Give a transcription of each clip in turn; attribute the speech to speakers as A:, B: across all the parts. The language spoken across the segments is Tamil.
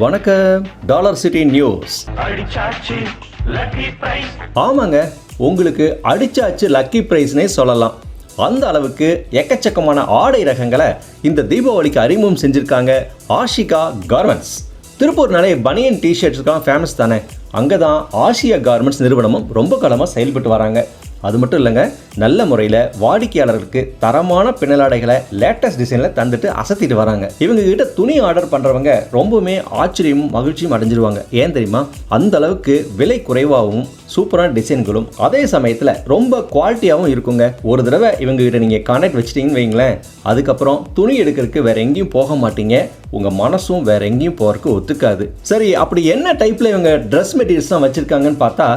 A: வணக்கம். Dollar city news.
B: அடிச்சாச்சு லக்கி பிரைஸ்
A: ஆமாங்க உங்களுக்கு அடிச்சாச்சு லக்கி ப்ரைஸ்னே சொல்லலாம். அந்த அளவுக்கு எக்கச்சக்கமான ஆடை ரகங்களை இந்த தீபாவளிக்கு அறிமுகம் செஞ்சுருக்காங்க ஆஷிகா கார்மெண்ட்ஸ் திருப்பூர்னாலே பனியன் டிஷர்ட்ஸ்லாம் ஃபேமஸ் தானே. அங்கே தான் ஆசியா கார்மெண்ட்ஸ் நிறுவனமும் ரொம்ப காலமாக செயல்பட்டு வராங்க. அது மட்டும் இல்லைங்க நல்ல முறையில் வாடிக்கையாளர்களுக்கு தரமான பின்னலாடைகளை லேட்டஸ்ட் டிசைனில் தந்துட்டு அசத்திட்டு வராங்க. இவங்க கிட்ட துணி ஆர்டர் பண்ணுறவங்க ரொம்பவுமே ஆச்சரியமும் மகிழ்ச்சியும் அடைஞ்சிருவாங்க. ஏன் தெரியுமா? அந்த அளவுக்கு விலை குறைவாகவும் சூப்பரான டிசைன்களும் அதே சமயத்தில் ரொம்ப குவாலிட்டியாகவும் இருக்குங்க. ஒரு தடவை இவங்க கிட்ட நீங்கள் கான்டாக்ட் வச்சிட்டிங்கன்னு வைங்களேன் அதுக்கப்புறம் துணி எடுக்கிறதுக்கு வேற எங்கேயும் போக மாட்டீங்க. உங்கள் மனசும் வேற எங்கேயும் போகிறதுக்கு ஒத்துக்காது. சரி அப்படி என்ன டைப்பில் இவங்க ட்ரெஸ் மெட்டீரியல்ஸ் தான் வச்சுருக்காங்கன்னு பார்த்தா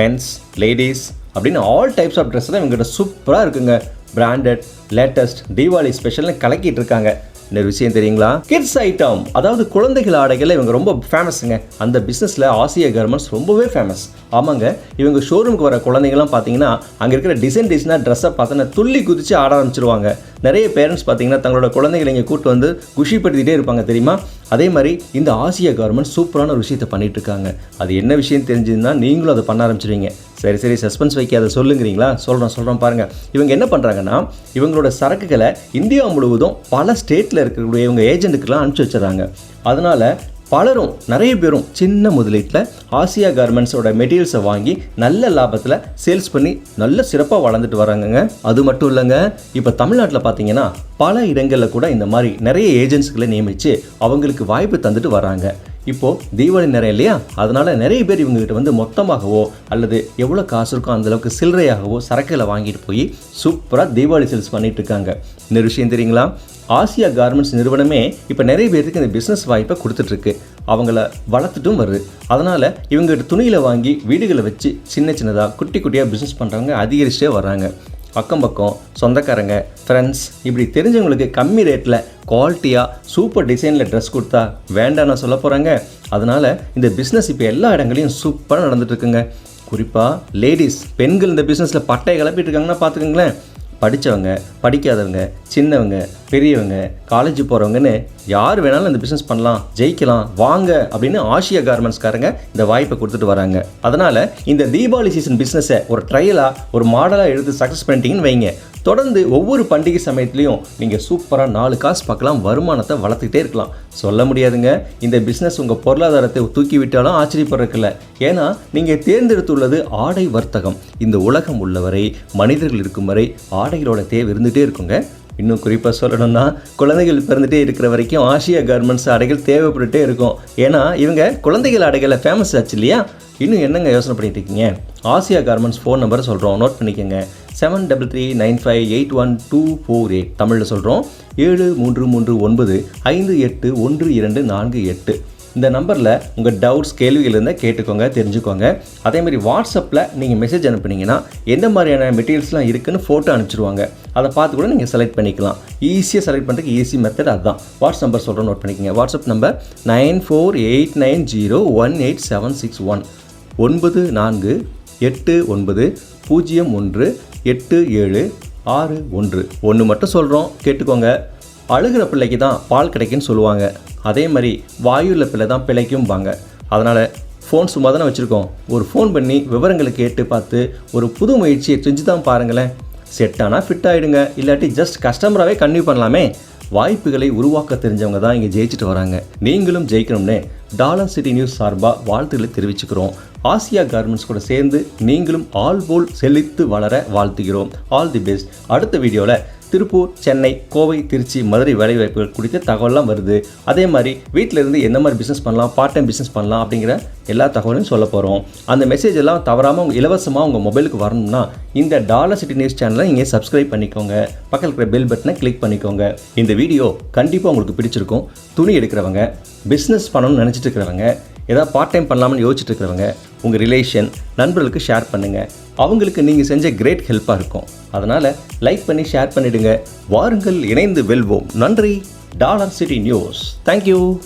A: மென்ஸ் லேடிஸ் அப்படின்னு ஆல் டைப்ஸ் ஆஃப் ட்ரெஸ் தான் இவங்ககிட்ட சூப்பராக இருக்குங்க. பிராண்டட் லேட்டஸ்ட் தீபாவளி ஸ்பெஷல்னு கலக்கிட்டு இருக்காங்க. இன்னொரு விஷயம் தெரியுங்களா? கிட்ஸ் ஐட்டம் அதாவது குழந்தைகள் ஆடைகள் இவங்க ரொம்ப ஃபேமஸுங்க அந்த பிஸ்னஸில் ஆசியா கார்மெண்ட்ஸ் ரொம்பவே ஃபேமஸ் ஆமாங்க இவங்க ஷோரூமுக்கு வர குழந்தைங்கலாம் பார்த்தீங்கன்னா அங்கே இருக்கிற டிசைன் டிசைனாக ட்ரெஸ்ஸை பார்த்தோன்னா துள்ளி குதித்து ஆட ஆரம்பிச்சிருவாங்க. நிறைய பேரண்ட்ஸ் பார்த்தீங்கன்னா தங்களோட குழந்தைகளை இங்கே கூட்டு வந்து குஷிப்படுத்திகிட்டே இருப்பாங்க தெரியுமா? அதே மாதிரி இந்த ஆசியா கார்மெண்ட்ஸ் சூப்பரான ஒரு விஷயத்தை பண்ணிகிட்டு இருக்காங்க. அது என்ன விஷயம் தெரிஞ்சதுன்னா நீங்களும் அதை பண்ண ஆரம்பிச்சிருவீங்க. சரி சரி சஸ்பென்ஸ் வைக்காத சொல்லுங்கிறீங்களா? சொல்கிறோம் சொல்கிறோம் பாருங்கள் இவங்க என்ன பண்ணுறாங்கன்னா இவங்களோட சரக்குகளை இந்தியா முழுவதும் பல ஸ்டேட்டில் இருக்கக்கூடிய இவங்க ஏஜென்ட்டுக்கெலாம் அனுப்பிச்சி வச்சுறாங்க அதனால் பலரும் நிறைய பேரும் சின்ன முதலீட்டில் ஆசியா கார்மெண்ட்ஸோட மெட்டீரியல்ஸை வாங்கி நல்ல லாபத்தில் சேல்ஸ் பண்ணி நல்ல சிறப்பாக வளர்ந்துட்டு வராங்கங்க. அது மட்டும் இல்லைங்க இப்போ தமிழ்நாட்டில் பார்த்தீங்கன்னா பல இடங்களில் கூட இந்த மாதிரி நிறைய ஏஜென்ட்ஸ்களை நியமித்து அவங்களுக்கு வாய்ப்பு தந்துட்டு வராங்க. இப்போது தீபாவளி நேரம் இல்லையா? அதனால் நிறைய பேர் இவங்ககிட்ட வந்து மொத்தமாகவோ அல்லது எவ்வளோ காசு இருக்கோ அந்த அளவுக்கு சில்லறையாகவோ சரக்குகளை வாங்கிட்டு போய் சூப்பராக தீபாவளி சேல்ஸ் பண்ணிட்டு இருக்காங்க. இந்த விஷயம் தெரியுங்களா? ஆசியா கார்மெண்ட்ஸ் நிறுவனமே இப்போ நிறைய பேருக்கு இந்த பிஸ்னஸ் வாய்ப்பை கொடுத்துட்ருக்கு அவங்கள வளர்த்துட்டும் வருது. அதனால் இவங்ககிட்ட துணியில் வாங்கி வீடுகளை வச்சு சின்ன சின்னதாக குட்டி குட்டியாக பிஸ்னஸ் பண்ணுறவங்க அதிகரிச்சே வர்றாங்க. அக்கம் பக்கம் சொந்தக்காரங்க ஃப்ரெண்ட்ஸ் இப்படி தெரிஞ்சவங்களுக்கு கம்மி ரேட்டில் குவாலிட்டியாக சூப்பர் டிசைனில் ட்ரெஸ் கொடுத்தா வேண்டாம்னு சொல்ல போகிறாங்க அதனால் இந்த பிஸ்னஸ் இப்போ எல்லா இடங்களையும் சூப்பராக நடந்துட்டுருக்குங்க குறிப்பாக லேடிஸ் பெண்கள் இந்த பிஸ்னஸில் பட்டையை கிளப்பிட்டு இருக்காங்கன்னா பார்த்துக்கோங்களேன் படித்தவங்க படிக்காதவங்க சின்னவங்க பெரியவங்க காலேஜ் போகிறவங்கன்னு யார் வேணாலும் இந்த பிஸ்னஸ் பண்ணலாம் ஜெயிக்கலாம் வாங்க அப்படின்னு ஆசியா கார்மெண்ட்ஸ்காரங்க இந்த வாய்ப்பை கொடுத்துட்டு வராங்க. அதனால் இந்த தீபாவளி சீசன் பிஸ்னஸை ஒரு ட்ரையலாக ஒரு மாடலாக எடுத்து சக்ஸஸ் பண்ணிட்டீங்கன்னு வைங்க. தொடர்ந்து ஒவ்வொரு பண்டிகை சமயத்துலையும் நீங்கள் சூப்பராக நாலு காசு பார்க்கலாம் வருமானத்தை வளர்த்துக்கிட்டே இருக்கலாம். சொல்ல முடியாதுங்க. இந்த பிஸ்னஸ் உங்கள் பொருளாதாரத்தை தூக்கி விட்டாலும் ஆச்சரியப்படுறதில்ல ஏன்னா நீங்கள் தேர்ந்தெடுத்துள்ளது ஆடை வர்த்தகம். இந்த உலகம் உள்ளவரை மனிதர்கள் இருக்கும் வரை ஆடைகளோட தேவை இருந்துகிட்டே இருக்குங்க. இன்னும் குறிப்பாக சொல்லணும்னா குழந்தைகள் பிறந்துட்டே இருக்கிற வரைக்கும் ஆசியா கார்மெண்ட்ஸ் ஆடைகள் தேவைப்பட்டுட்டே இருக்கும். ஏன்னா இவங்க குழந்தைகள் ஆடைகளை ஃபேமஸ் ஆச்சு இல்லையா? இன்னும் என்னங்க யோசனை பண்ணிட்டு இருக்கீங்க? ஆசியா கார்மெண்ட்ஸ் ஃபோன் நம்பரை சொல்கிறோம் நோட் பண்ணிக்கோங்க. Seven double three nine five eight one two four eight தமிழில் சொல்கிறோம் ஏழு மூன்று மூன்று ஒன்பது ஐந்து எட்டு ஒன்று இரண்டு நான்கு எட்டு. இந்த நம்பரில் உங்கள் டவுட்ஸ் கேள்விகள் இருந்தால் கேட்டுக்கோங்க தெரிஞ்சுக்கோங்க. அதேமாதிரி வாட்ஸ்அப்பில் நீங்கள் மெசேஜ் அனுப்புனீங்கன்னா எந்த மாதிரியான மெட்டீரியல்ஸ்லாம் இருக்குதுன்னு ஃபோட்டோ அனுப்பிச்சிருவாங்க. அதை பார்த்து கூட நீங்கள் செலக்ட் பண்ணிக்கலாம். ஈஸியாக செலக்ட் பண்ணுறதுக்கு ஈஸி மெத்தட் அதுதான். வாட்ஸ் நம்பர் சொல்கிறோம் நோட் பண்ணிக்கோங்க. WhatsApp number nine four eight nine zero one eight seven six one ஒன்பது நான்கு எட்டு ஒன்பது பூஜ்ஜியம் ஒன்று எட்டு ஏழு ஆறு ஒன்று. ஒன்று மட்டும் சொல்கிறோம் கேட்டுக்கோங்க. அழுகிற பிள்ளைக்கு தான் பால் கிடைக்குன்னு சொல்லுவாங்க. அதே மாதிரி வாயுள்ள பிள்ளை தான் பிழைக்கும்பாங்க. அதனால் ஃபோன் சும்மா தானே வச்சுருக்கோம். ஒரு ஃபோன் பண்ணி விவரங்களை கேட்டு பார்த்து ஒரு புது முயற்சியை செஞ்சு தான் பாருங்களேன். செட் ஆனால் ஃபிட் ஆகிடுங்க இல்லாட்டி ஜஸ்ட் கஸ்டமராகவே கன்வியூ பண்ணலாமே. வாய்ப்புகளை உருவாக்க தெரிஞ்சவங்க தான் இங்கே ஜெயிச்சுட்டு வராங்க. நீங்களும் ஜெயிக்கணும்னு டாலர் சிட்டி நியூஸ் சார்பாக வாழ்த்துக்களை தெரிவிச்சுக்கிறோம். ஆசியா கார்மெண்ட்ஸ் கூட சேர்ந்து நீங்களும் ஆல் போல் செழித்து வளர வாழ்த்துகிறோம். ஆல் தி பெஸ்ட் அடுத்த வீடியோவில் திருப்பூர் சென்னை கோவை திருச்சி மதுரை வேலைவாய்ப்புகள் குறித்த தகவல்லாம் வருது. அதே மாதிரி வீட்டில் இருந்து எந்த மாதிரி பிஸ்னஸ் பண்ணலாம் பார்ட் டைம் பிஸ்னஸ் பண்ணலாம் அப்படிங்கிற எல்லா தகவலையும் சொல்ல போகிறோம் அந்த மெசேஜ் எல்லாம் தவறாமல் உங்கள் இலவசமாக உங்கள் மொபைலுக்கு வரணும்னா இந்த டாலர் சிட்டி நியூஸ் சேனலை நீங்கள் சப்ஸ்கிரைப் பண்ணிக்கோங்க. பக்கத்தில் இருக்கிற பெல் பட்டனை கிளிக் பண்ணிக்கோங்க. இந்த வீடியோ கண்டிப்பாக உங்களுக்கு பிடிச்சிருக்கும். துணி எடுக்கிறவங்க பிஸ்னஸ் பண்ணணும்னு நினச்சிட்டு இருக்கிறவங்க ஏதாவது பார்ட் டைம் பண்ணலாம்னு யோசிச்சுட்டு இருக்கிறவங்க உங்கள் ரிலேஷன் நண்பர்களுக்கு ஷேர் பண்ணுங்கள் அவங்களுக்கு நீங்கள் செஞ்ச கிரேட் ஹெல்ப்பாக இருக்கும். அதனால் லைக் பண்ணி ஷேர் பண்ணிடுங்க. வாருங்கள் இணைந்து வெல்வோம். நன்றி. Dollar city news. தேங்க்யூ